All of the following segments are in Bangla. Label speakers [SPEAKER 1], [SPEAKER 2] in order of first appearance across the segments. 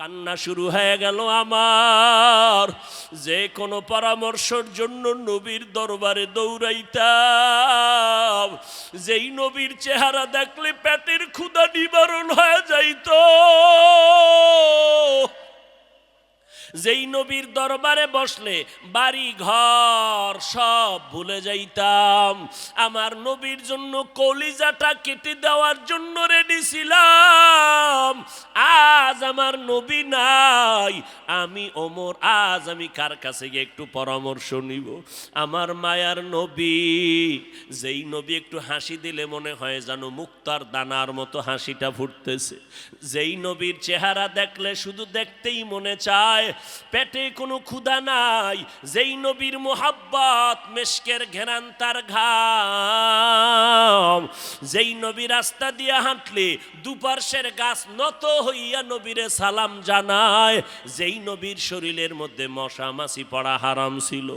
[SPEAKER 1] কান্না শুরু হয়ে গেল আমার। যে কোনো পরামর্শের জন্য নবীর দরবারে দৌড়াইতাম। যেই নবীর চেহারা দেখলে পেটের ক্ষুদা নিবারণ হয়ে যাইতো। যেই নবীর দরবারে বসলে বাড়ি, ঘর সব ভুলে যাইতাম। আমার নবীর জন্য কলিজাটা কেটে দেওয়ার জন্য রেডি ছিলাম। আজ আমার নবী নাই। আমি ওমর, আজ আমি কার কাছে গিয়ে একটু পরামর্শ নিব? আমার মায়ার নবী, যেই নবী একটু হাসি দিলে মনে হয় যেন মুক্তার দানার মতো হাসিটা ফুটতেছে। যেই নবীর চেহারা দেখলে শুধু দেখতেই মনে চায় পেটে কোনো ক্ষুধা নাই, যেই নবীর মোহাব্বত মেশকের ঘেরান তার ঘাম। যেই নবী রাস্তা দিয়ে হাঁটলে দুপার্শ্বের গাছ নত হইয়া নবীরে সালাম জানায়, যেই নবীর শরীরের মধ্যে মশা মাছি পড়া হারাম ছিল।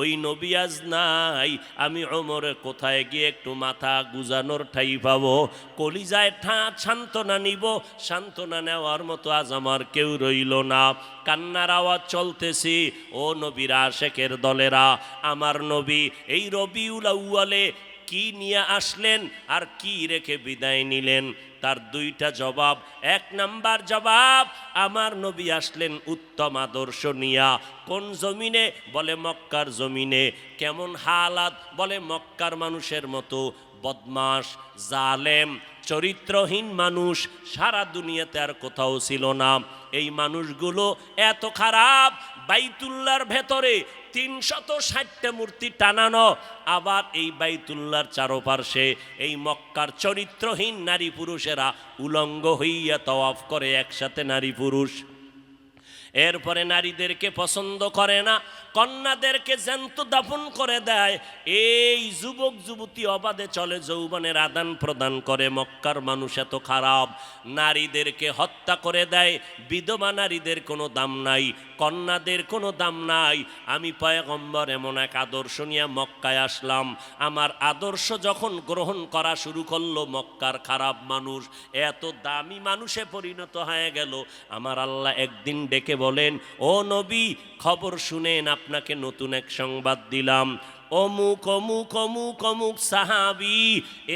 [SPEAKER 1] ওই নবী আজ নাই, আমি ওমরে কোথায় গিয়ে একটু মাথা গুজানোর ঠাই পাবো? কলিজায় ঠা সান্ত্বনা নিব, সান্ত্বনা নেওয়ার মতো আজ আমার কেউ রইল না। কান্নার আওয়াজ চলতেছি। ও নবীরা শেখের দলেরা, আমার নবী, এই রবিউল আউয়ালে কি নিয়ে আসলেন আর কি রেখে বিদায় নিলেন? তার দুইটা জবাব। এক নাম্বার জবাব, আমার নবী আসলেন উত্তম আদর্শ নিয়া। কোন জমিনে? বলে মক্কার জমিনে। কেমন হালাত? বলে মক্কার মানুষের মতো। বদমাস জালেম, চরিত্রহীন মানুষ, সারা দুনিয়াতে আর কোথাও ছিল না। এই মানুষগুলো এত খারাপ বাইতুল্লার ভেতরে তিনশত ষাটটা মূর্তি টানানো। আবার এই বাইতুল্লার চারোপার্শ্বে এই মক্কার চরিত্রহীন নারী পুরুষেরা উলঙ্গ হইয়া তওয়াফ করে একসাথে নারী পুরুষ। এরপরে নারীদেরকে পছন্দ করে না কন্যাদেরকে জ্যান্ত দাফন করে দেয়। এই যুবক, যুবতী অবাধে চলে, যৌবনের আদান প্রদান করে। মক্কার মানুষ এত খারাপ। নারীদেরকে হত্যা করে দেয়। বিধবা নারীদের কোনো দাম নাই। কন্যাদের কোনো দাম নাই। আমি পয়গম্বর এমন এক আদর্শ নিয়ে মক্কায় আসলাম। আমার আদর্শ যখন গ্রহণ করা শুরু করল, মক্কার খারাপ মানুষ এত দামি মানুষে পরিণত হয়ে গেল। আমার আল্লাহ একদিন ডেকে বলেন, ও নবী, খবর শুনেন আপনাকে নতুন এক সংবাদ দিলাম। অমুক অমুক অমুক অমুক সাহাবি,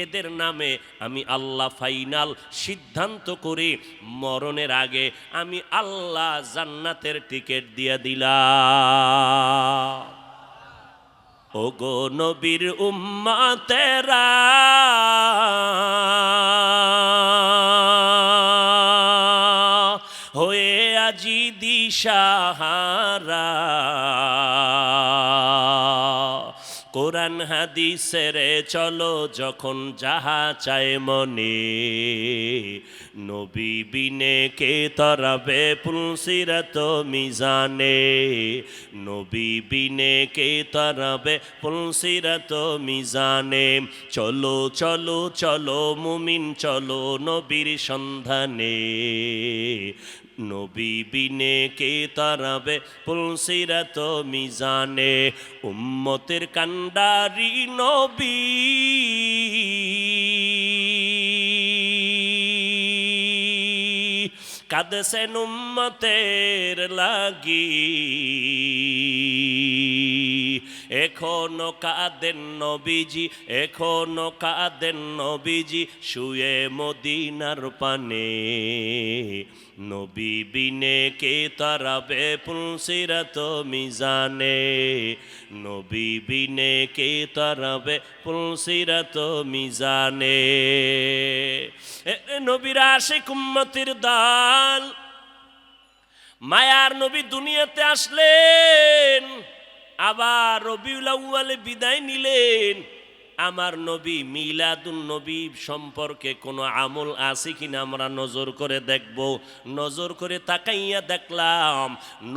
[SPEAKER 1] এদের নামে আমি আল্লাহ ফাইনাল সিদ্ধান্ত করে মরণের আগে আমি আল্লাহ জান্নাতের টিকিট দিয়ে দিলাম। ও গো নবীর উম্মাতেরা, হয়ে আজি দিশাহারা। কোরআন হাদিসের চলো যখন যাহা চায় মনে। নবী বিনে কে তরাবে পুলসিরত মিজানে। নবী বিনে কে তরাবে পুলসিরত মিজানে। চলো চলো চলো মুমিন, চলো নবীর সন্ধানে। নবী বিনে কে তারাবে? পুলসিরাত মিজানে। উম্মতের কান্ডারি নবী। কাঁদছেন উম্মতের লাগি। এখনও কাঁদেন নবীজি, এখনও কাঁদেন নবীজি, শুয়ে মদিনার পানে। নবী বিনে কে তারাবে পুলসিরাত মিজানে? নবী বিনে কে তারাবে পুলসিরাত মিজানে? নবীরা আসে কুম্মতির দাল। মায়ার নবী দুনিয়াতে আসলেন। আবার রবিউল আউ্বালে বিদায় নিলেন। আমার নবী মিলাদুন নবী সম্পর্কে কোনো আমল আছে কিনা আমরা নজর করে দেখব। নজর করে তাকাইয়া দেখলাম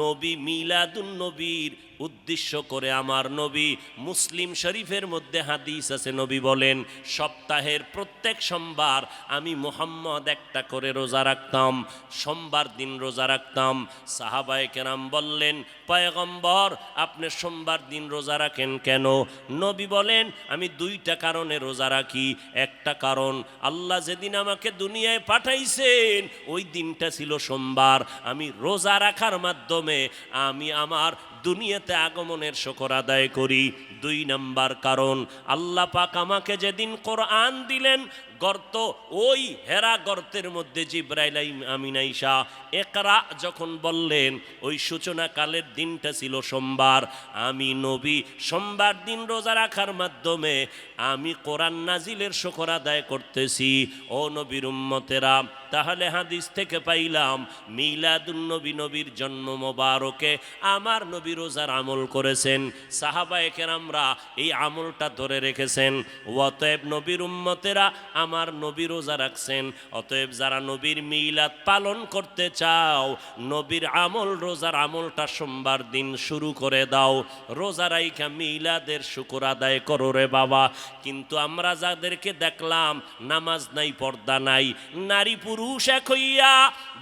[SPEAKER 1] নবী মিলাদুন নবীর উদ্দেশ্য করে আমার নবী মুসলিম শরীফের মধ্যে হাদিস আছে, নবী বলেন, সপ্তাহের প্রত্যেক সোমবার আমি মোহাম্মদ একটা করে রোজা রাখতাম, সোমবার দিন রোজা রাখতাম। সাহাবায়ে কেরাম বললেন, পয়গম্বর, আপনি সোমবার দিন রোজা রাখেন কেন? নবী বলেন, আমি দুইটা কারণে রোজা রাখি। একটা কারণ, আল্লাহ যেদিন আমাকে দুনিয়ায় পাঠাইছেন, ওই দিনটা ছিল সোমবার। আমি রোজা রাখার মাধ্যমে আমি আমার দুনিয়াতে আগমনের শকর আদায় করি। দুই নাম্বার কারণ, আল্লাহ পাক আমাকে যেদিন কোরআন দিলেন, গর্ত ওই হেরা গর্তের মধ্যে জিব্রাইল আমিনাইশা একরা যখন বললেন, ওই সূচনাকালের দিনটা ছিল সোমবার। আমি নবী, সোমবার দিন রোজা রাখার মাধ্যমে আমি কোরআন নাজিলের শকর আদায় করতেছি। ও নবীর উম্মতেরা তাহলে হাদিস থেকে পাইলাম মিলাদুন্নবী নবীর জন্ম মোবারকে আমার নবী রোজার আমল করেছেন। সাহাবায়ে কেরামরা এই আমলটা ধরে রেখেছেন। অতএব নবীর উম্মতেরা আমার নবী রোজা রাখছেন। অতএব যারা নবীর মিলাদ পালন করতে চাও, নবীর আমল, রোজার আমলটা সোমবার দিন শুরু করে দাও। রোজা রাইখা মিলাদের শুকুর আদায় করো রে বাবা। কিন্তু আমরা যাদেরকে দেখলাম, নামাজ নাই, পর্দা নাই, নারী পুরুষ এক হইয়া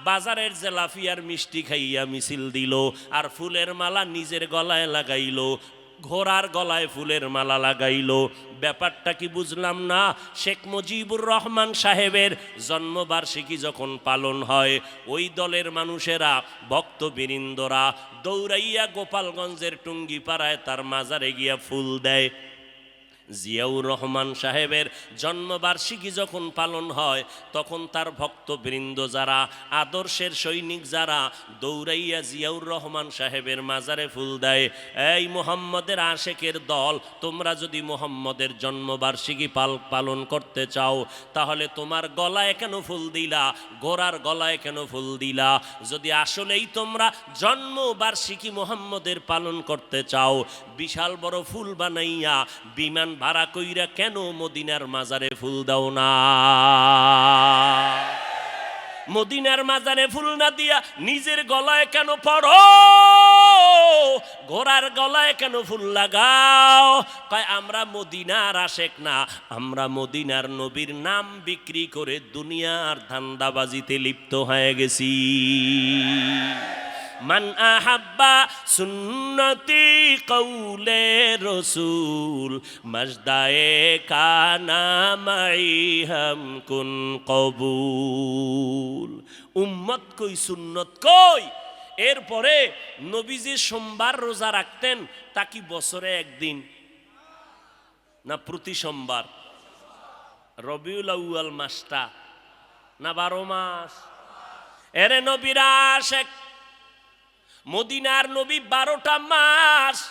[SPEAKER 1] বাজারের জেলাফিয়ার মিষ্টি খাইয়া মিছিল দিল আর ফুলের মালা নিজের গলায় লাগাইলো, ঘোড়ার গলায় ফুলের মালা লাগাইলো। ব্যাপারটা কি বুঝলাম না? শেখ মুজিবুর রহমান সাহেবের জন্মবার্ষিকী যখন পালন হয়, ওই দলের মানুষেরা, ভক্তবৃন্দরা দৌড়াইয়া গোপালগঞ্জের টুঙ্গিপাড়ায় তার মাজারে গিয়া ফুল দেয়। জিয়াউর রহমান সাহেবের জন্মবার্ষিকী যখন পালন হয়, তখন তার ভক্তবৃন্দ যারা, আদর্শের সৈনিক যারা দৌড়াইয়া জিয়াউর রহমান সাহেবের মাজারে ফুল দেয়, এই মোহাম্মদের আশেকের দল, তোমরা যদি মোহাম্মদের জন্মবার্ষিকী পাল, পালন করতে চাও, তাহলে তোমার গলায় কেন ফুল দিলা? গোড়ার গলায় কেন ফুল দিলা? যদি আসলেই তোমরা জন্মবার্ষিকী মোহাম্মদের পালন করতে চাও, বিশাল বড় ফুল বানাইয়া, বিমান ভাড়া কইরা কেন মদিনার মাজারে ফুল দাও না? মদিনার মাজারে ফুল না দিয়া নিজের গলায় কেন পড়ো? ঘোড়ার গলায় কেন ফুল লাগাও? কয়, আমরা মদিনার আশেক না, আমরা মদিনার নবীর নাম বিক্রি করে দুনিয়ার ধান্দাবাজিতে লিপ্ত হয়ে গেছি। মান আহাব্বা সুন্নতি কৌলে রসুল, মজদায়ে কানা মাই হাম কুন কবুল। উম্মত কই, সুন্নত কই? এরপরে নবীজি সোমবার রোজা রাখতেন, তা কি বছরে একদিন? না প্রতি সোমবার? রবিউল আউয়াল মাসটা? না বারো মাস? এরে নবীরা এক মদিনার নবী বারোটা মাস।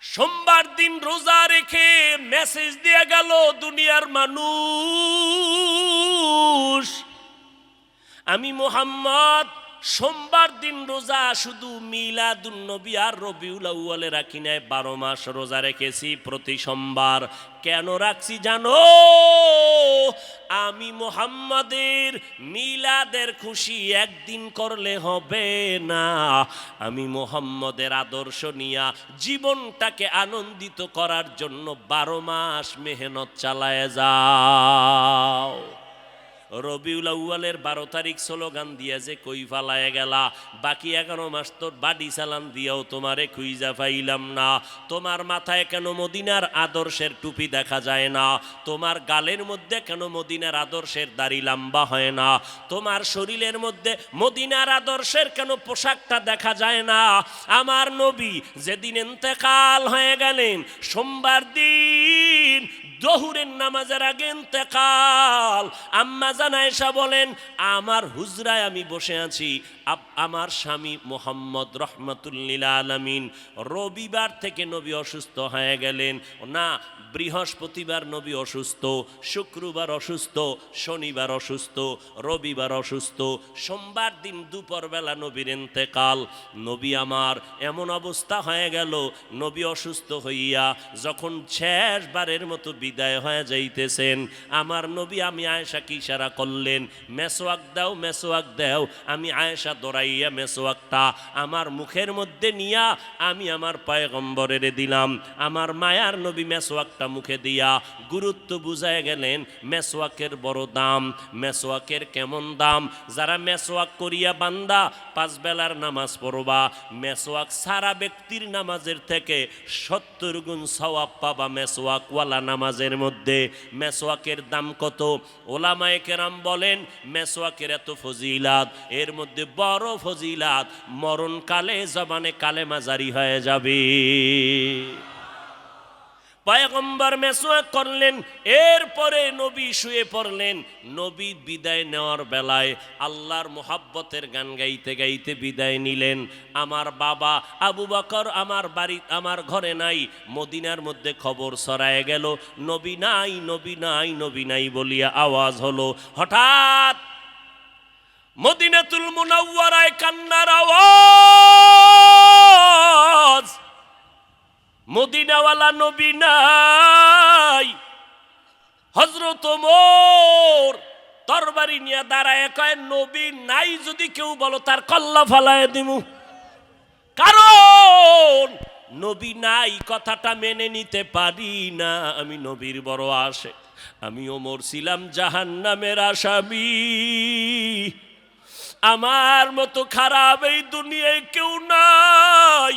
[SPEAKER 1] সোমবার দিন রোজা রেখে মেসেজ দিয়ে গেল, দুনিয়ার মানুষ। আমি মোহাম্মদ সোমবার দিন রোজা, শুধু মিলাদুন নবী আর রবিউল আউয়ালে রাখি নাই, বারো মাস রোজা রেখেছি প্রতি সোমবার। কেন রাখছি জানো? আমি মোহাম্মদের মিলাদের খুশি, একদিন করলে হবে না। আমি মোহাম্মদের আদর্শ নিয়া জীবনটাকে আনন্দিত করার জন্য বারো মাস মেহনত চালায় যাও। রবিউল আউয়ালের বারো তারিখ স্লোগান দিয়া যে কই ফালায় গেলা, বাকি এগারো মাস তোর বাড়ি চালান দিয়াও তোমারে খুইজা পাইলাম না। তোমার মাথায় কেন মদিনার আদর্শের টুপি দেখা যায় না? তোমার গালের মধ্যে কেন মদিনার আদর্শের দাড়ি লম্বা হয় না? তোমার শরীরের মধ্যে মদিনার আদর্শের কেন পোশাকটা দেখা যায় না? আমার নবী যেদিন এন্তেকাল হয়ে গেলেন, সোমবার দিন জহুরের নামাজের আগে ইন্তেকাল। আম্মা জানায়সা বলেন, আমার হুজরায় আমি বসে আছি। আমার স্বামী মোহাম্মদ রহমতুল্লিল আলমিন রবিবার থেকে নবী অসুস্থ হয়ে গেলেন। না, বৃহস্পতিবার নবী অসুস্থ, শুক্রবার অসুস্থ, শনিবার অসুস্থ, রবিবার অসুস্থ, সোমবার দিন দুপুরবেলা নবীর ইন্তেকাল। নবী আমার এমন অবস্থা হয়ে গেল, নবী অসুস্থ হইয়া যখন শেষবারের মতো বিদায় হয়ে যাইতেছেন। আমার নবী আমি আয়েশাকে ইশারা করলেন? মেসোয়াক দাও মেসোয়াক দাও। আমি আয়েশা দৌড়াইয়া মেসোয়াকটা আমার মুখের মধ্যে নিয়া আমি আমার পয়গম্বরের দিলাম। আমার মায়ার নবী মেসোয়াকটা মুখে দিয়া গুরুত্ব বুঝায় গেলেন, মেসোয়াকের বড় দাম, মেসোয়াকের কেমন দাম? যারা মেসোয়াক করিয়া বান্দা, পাঁচ বেলার নামাজ পড়বা। মেসোয়াক সারা ব্যক্তির নামাজের থেকে সত্তর গুণ সওয়াব পাবা মেসোয়াকওয়ালা নামাজের মধ্যে মেসোয়াকের দাম কত? ওলামায়ে কেরাম বলেন, মেসোয়াকের এত ফজিলাত, এর মধ্যে বড় ফজিলাত, মরণকালে জবানে কালেমা জারি হয়ে যাবে। পয়গম্বর মেসোয়াক করলেন, এরপরে নবী শুয়ে পড়লেন। নবী বিদায় নেওয়ার বেলায় আল্লাহর মোহাব্বতের গান গাইতে গাইতে বিদায় নিলেন। আমার বাবা আবু বকর আমার বাড়ি, আমার ঘরে নাই, মদিনার মধ্যে খবর ছড়ায় গেল। নবী নাই নবী নাই নবী নাই বলিয়া আওয়াজ হলো। হঠাৎ মদিনাতুল মুনাওয়ারায় কান্নার আওয়াজ! মদিনাওয়ালা নবী নাই। হজরত মোর তরবারি নিয়ে দাঁড়ায় কয়, নবী নাই যদি কেউ বলো, তার কল্লা ফালায় দিমু। কারণ নবী নাই কথাটা মেনে নিতে পারি না। আমি নবীর বড় আসে আমি ওমর ছিলাম জাহান নামের আসামি। আমার মতো খারাপ এই দুনিয়ায় কেউ নাই।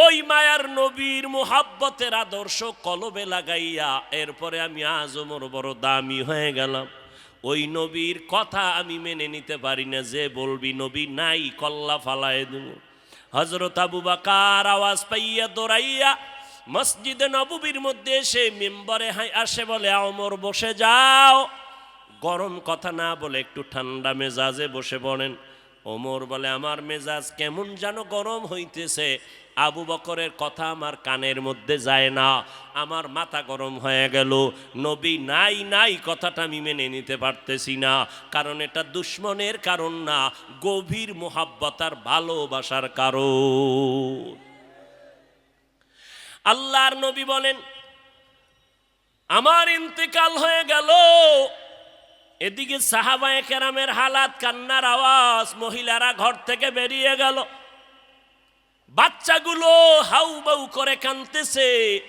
[SPEAKER 1] ওই মায়ার নবীর মোহাব্বতের আদর্শ কলবে লাগাইয়া এরপরে আমি আজ ওমর বড় দামি হয়ে গেলাম। ওই নবীর কথা আমি মেনে নিতে পারি না, যে বলবি, নবী, নাই, কল্লা ফালায় দেব। হজরত আবু বাকার আওয়াজ পাইয়া দৌড়াইয়া মসজিদে নববীর মধ্যে এসে মেম্বারে হাই, আসে বলে অমর বসে যাও। গরম কথা না বলে একটু ঠান্ডা মেজাজে বসে পড়েন। ওমর বলে, আমার মেজাজ কেমন যেন গরম হইতেছে। আবু বকরের কথা আমার কানের মধ্যে যায় না, আমার মাথা গরম হয়ে গেল। নবী নাই নাই কথাটা আমি মেনে নিতে পারতেছি না, কারণ এটা দুশ্মনের কারণ না, গভীর মোহাব্বতার ভালোবাসার কারণ। আল্লাহর নবী বলেন, আমার ইন্তেকাল হয়ে গেল। এদিকে সাহাবায়ে কেরামের হালাত, কান্নার আওয়াজ, মহিলারা ঘর থেকে বেরিয়ে গেল। বাচ্চাগুলো হাউ বাউ করে কানতেছে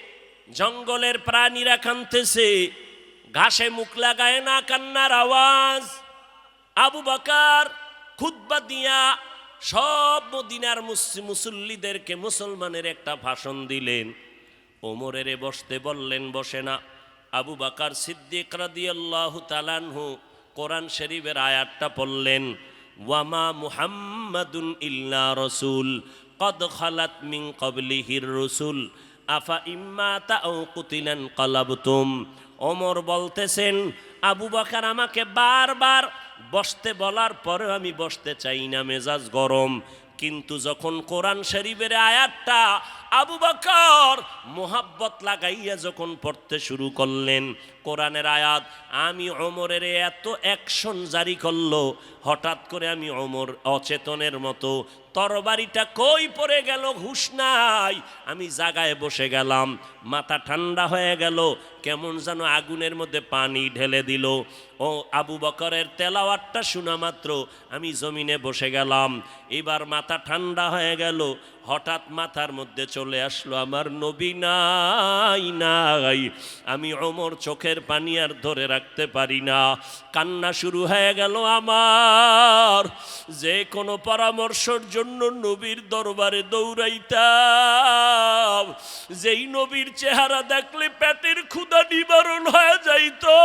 [SPEAKER 1] জঙ্গলের প্রাণীরা কানতেছে ঘাসে মুখ লাগায় না কান্নার আওয়াজ। আবু বাকার খুদ্া দিয়া সব মদিনার মুস- মুসল্লিদেরকে মুসলমানের একটা ভাষণ দিলেন। ওমরের বসতে বললেন, বসে না। আবু বাকার সিদ্দিক রাদিয়াল্লাহু তালানহু কোরআন শরীফের আয়াতটা পড়লেন ওয়ামা মুহাম্মাদুন ইল্লা রসুল। কদ খালাত মিন কবলিহির রসুল আফা ইম্মা তাও কুতিলান কালাবতুম ওমর বলতেছেন, আবু বাকার আমাকে বারবার বসতে বলার পরেও আমি বসতে চাই না, মেজাজ গরম। কিন্তু যখন কোরআন শরীফের আয়াতটা আবু বকর মোহাব্বত লাগাইয়া যখন পড়তে শুরু করলেন কোরআনের আয়াত, আমি অমরের এত অ্যাকশন জারি করল, হঠাৎ করে আমি অমর অচেতনের মতো, তরবারিটা কই পড়ে গেল, হুশ নাই, আমি জাগায় বসে গেলাম, মাথা ঠান্ডা হয়ে গেল, কেমন যেন আগুনের মধ্যে পানি ঢেলে দিল, ও আবু বকরের তেলাওয়াতটা শোনা মাত্র, আমি জমিনে বসে গেলাম, এবার মাথা ঠান্ডা হয়ে গেল, হঠাৎ মাথার মধ্যে চলে আসলো, আমার নবী নাই নাই, আমি ওমর চোখের পানি আর ধরে রাখতে পারি না। কান্না শুরু হয়ে গেল আমার। যে কোনো পরামর্শর জন্য নবীর দরবারে দৌড়াইতাম। যেই নবীর চেহারা দেখলে পেটের ক্ষুদা নিবারণ হয়ে যাইতো।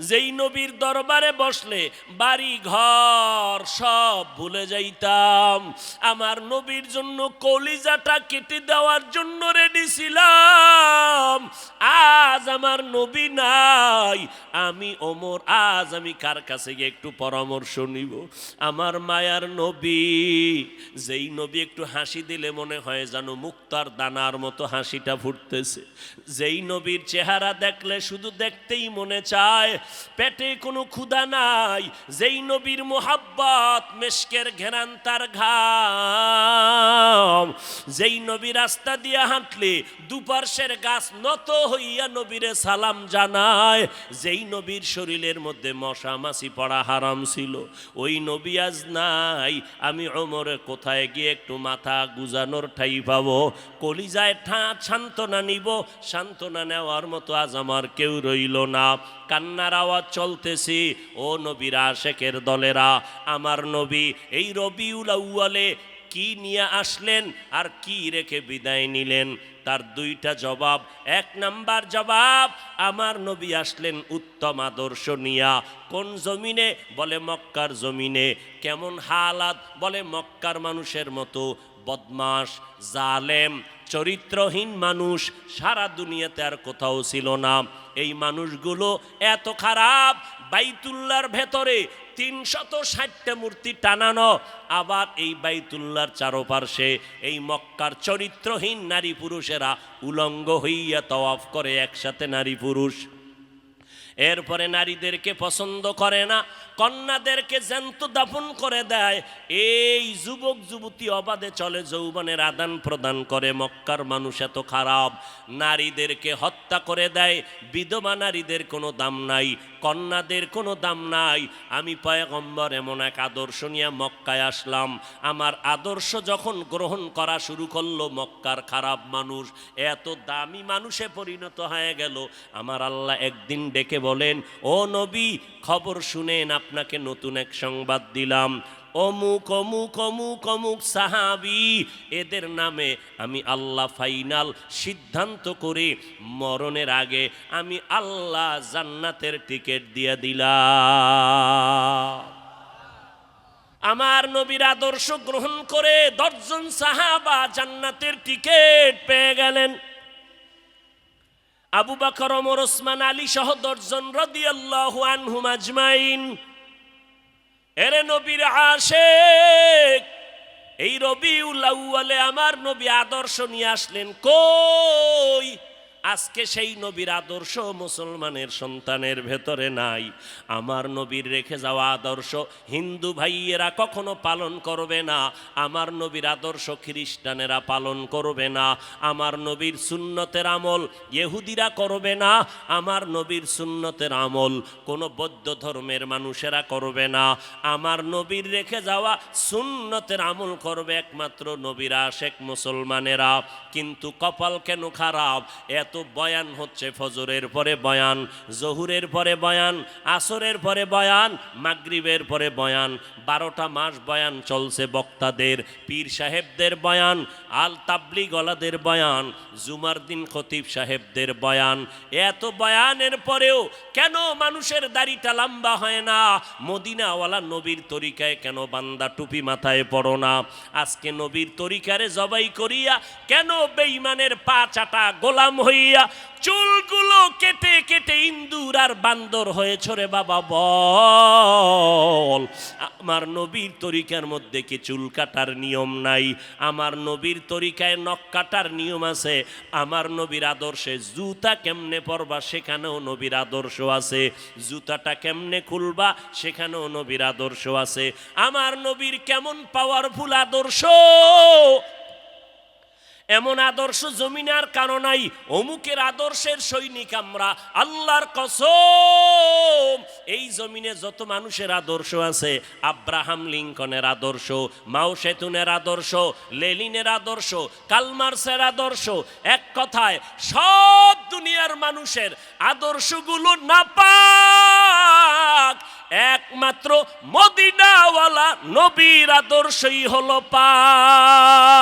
[SPEAKER 1] যেই নবীর দরবারে বসলে বাড়ি ঘর সব ভুলে যাইতাম। আমার নবীর জন্য কলিজাটা কেটে দেওয়ার জন্য রেডি ছিলাম। আজ আমার নবী নাই। আমি ওমর, আজ আমি কার কাছে গিয়ে একটু পরামর্শ নিব? আমার মায়ার নবী, যেই নবী একটু হাসি দিলে মনে হয় যেন মুক্তার দানার মতো হাসিটা ফুটতেছে। যেই নবীর চেহারা দেখলে শুধু দেখতেই মনে চায় পেটে কোনো ক্ষুধা নাই, যেই নবীর মোহাব্বত মেশকের ঘেরান তার ঘাম। যেই নবী রাস্তা দিয়ে হাঁটলে দুপার্শ্বের গাছ নত হইয়া নবীরে সালাম জানায়, যেই নবীর শরীরের মধ্যে মশা মাছি পড়া হারাম ছিল। ওই নবী আজ নাই, আমি অমরে কোথায় গিয়ে একটু মাথা গুজানোর ঠাই পাবো? কলিজায় ঠা সান্ত্বনা নিব, সান্ত্বনা নেওয়ার মতো আজ আমার কেউ রইল না। কান্নার আওয়াজ চলতেছি। ও নবীর আশেকের দলেরা, আমার নবী, এই রবিউল আউয়ালে কি নিয়ে আসলেন আর কি রেখে বিদায় নিলেন? তার দুইটা জবাব। এক নাম্বার জবাব, আমার নবী আসলেন উত্তম আদর্শ নিয়া। কোন জমিনে? বলে মক্কার জমিনে। কেমন হালাত? বলে মক্কার মানুষের মতো। বদমাস জালেম, চরিত্রহীন মানুষ সারা দুনিয়াতে আর কোথাও ছিল না। এই মানুষগুলো এত খারাপ বাইতুল্লার ভেতরে তিনশত ষাটটা মূর্তি টানানো, আবার এই বাইতুল্লার চারোপার্শ্বে এই মক্কার চরিত্রহীন নারী পুরুষেরা উলঙ্গ হইয়া তওয়াফ করে একসাথে নারী পুরুষ। এরপরে নারীদেরকে পছন্দ করে না কন্যাদেরকে জ্যান্ত দাফন করে দেয়। এই যুবক, যুবতী অবাধে চলে, যৌবনের আদান প্রদান করে। মক্কার মানুষ এত খারাপ। নারীদেরকে হত্যা করে দেয়। বিধবা নারীদের কোনো দাম নাই। কন্যাদের কোনো দাম নাই। আমি পয়গম্বর এমন এক আদর্শ নিয়ে মক্কায় আসলাম। আমার আদর্শ যখন গ্রহণ করা শুরু করল, মক্কার খারাপ মানুষ এত দামি মানুষে পরিণত হয়ে গেল। আমার আল্লাহ একদিন ডেকে বলেন, ও নবী, খবর শুনেন আপনাকে নতুন এক সংবাদ দিলাম। অমুক অমুক অমুক অমুক সাহাবি, এদের নামে আমি আল্লাহ ফাইনাল সিদ্ধান্ত করে মরণের আগে আমি আল্লাহ জান্নাতের টিকিট দিয়ে দিলাম। আমার নবীর আদর্শ গ্রহণ করে দশজন সাহাবা জান্নাতের টিকিট পেয়ে গেলেন। আবু বাকর, ওমর, ওসমান, আলী সহ দশজন রাদিয়াল্লাহু আনহুম আজমাইন। এরে নবীর আশেক এই রবিউল আউয়ালে আমার নবী আদর্শ নিয়ে আসলেন কই? আজকে সেই নবীর আদর্শ মুসলমানের সন্তানের ভেতরে নাই। আমার নবীর রেখে যাওয়া আদর্শ হিন্দু ভাইয়েরা কখনো পালন করবে না। আমার নবীর আদর্শ খ্রিস্টানেরা পালন করবে না। আমার নবীর সুন্নতের আমল ইহুদিরা করবে না। আমার নবীর সুন্নতের আমল কোনো বৌদ্ধ ধর্মের মানুষেরা করবে না। আমার নবীর রেখে যাওয়া সুন্নতের আমল করবে একমাত্র নবীরা, শেখ মুসলমানেরা। কিন্তু কপাল কেন খারাপ? এত বয়ান হচ্ছে ফজরের পরে বয়ান, জহুরের পরে বয়ান, আসরের পরে বয়ান, মাগরিবের পরে বয়ান, বারোটা মাস বয়ান চলছে বক্তাদের, পীর সাহেবদের বয়ান, আল তাবলি গলাদের বয়ান, জুমার দিন খতিব সাহেবদের বয়ান। এত বয়ানের পরেও কেন মানুষের দাড়িটা লম্বা হয় না? মদিনাওয়ালা নবীর তরিকায় কেন বান্দা টুপি মাথায় পড়ো না? আজকে নবীর তরিকারে জবাই করিয়া কেন বেঈমানের পা চাটা গোলাম হইয়া চুলগুলো কেটে কেটে ইন্দুর আর বান্দর হয়েছ রে বাবা, বল। আমার নবীর তরিকার মধ্যে কি চুল কাটার নিয়ম নাই? আমার নবীর তরিকায় নখ কাটার নিয়ম আছে। আমার নবীর আদর্শে জুতা কেমনে পরবা সেখানেও নবীর আদর্শ আছে। জুতাটা কেমনে খুলবা সেখানেও নবীর আদর্শ আছে। আমার নবীর কেমন পাওয়ারফুল আদর্শ? এমন আদর্শ জমিনার কারণাই অমুকের আদর্শের সৈনিক আমরা। আল্লাহর কসম, এই জমিনে যত মানুষের আদর্শ আছে, আব্রাহাম লিঙ্কনের আদর্শ, মাও সেতুনের আদর্শ লেলিনের আদর্শ, কালমার্সের আদর্শ, এক কথায় সব দুনিয়ার মানুষের আদর্শগুলো না পাক একমাত্র মদিনাওয়ালা নবীর আদর্শই হলো পাক।